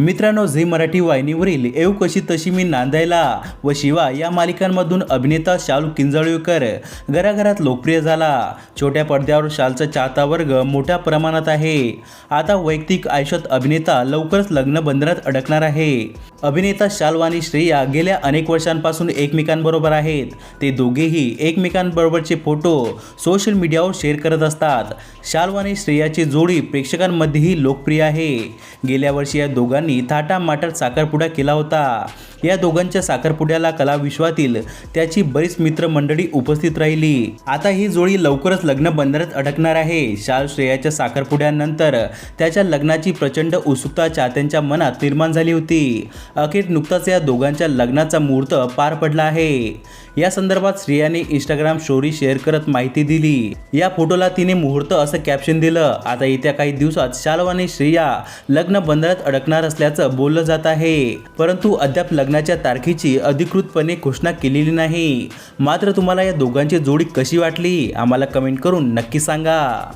मित्रांनो झी मराठी वाहिनीवरील येऊ कशी तशी मी नांदायला व शिवा या मालिकांमधून अभिनेता शालू किंजळकर घराघरात लोकप्रिय झाला. छोट्या पडद्यावर शालचा चाहता वर्ग मोठ्या प्रमाणात आहे. आता वैयक्तिक आयुष्यात अभिनेता लवकरच लग्न बंधनात अडकणार आहे. अभिनेता शालू आणि श्रेया गेल्या अनेक वर्षांपासून एकमेकांबरोबर आहेत. ते दोघेही एकमेकांबरोबरचे फोटो सोशल मीडियावर शेअर करत असतात. शालू आणि श्रेयाची जोडी प्रेक्षकांमध्येही लोकप्रिय आहे. गेल्या वर्षी या दोघांनी थाटामाटात साखरपुडा केला होता. या दोघांच्या साखरपुड्याला कलाविश्वातील त्याची बरीच मित्रमंडळी उपस्थित राहिली. आता ही जोडी लवकरच लग्न बंधनात अडकणार आहे. शाल श्रेयाच्या साखरपुड्यानंतर त्याच्या लग्नाची प्रचंड उत्सुकता चाहत्यांच्या मनात निर्माण झाली होती. अखेर नुकताच या दोघांच्या लग्नाचा मुहूर्त पार पडला आहे. या संदर्भात श्रेयाने इंस्टाग्राम स्टोरी शेअर करत माहिती दिली. या फोटोला तिने मुहूर्त असं कॅप्शन दिलं. आता येत्या काही दिवसात शालव आणि श्रेया लग्न बंधनात अडकणार असल्याचं बोललं जात आहे. परंतु अद्याप लग्न लग्नाच्या तारखेची अधिकृतपणे घोषणा केलेली नाही. मात्र तुम्हाला या दोघांची जोडी कशी वाटली? आम्हाला कमेंट करून नक्की सांगा.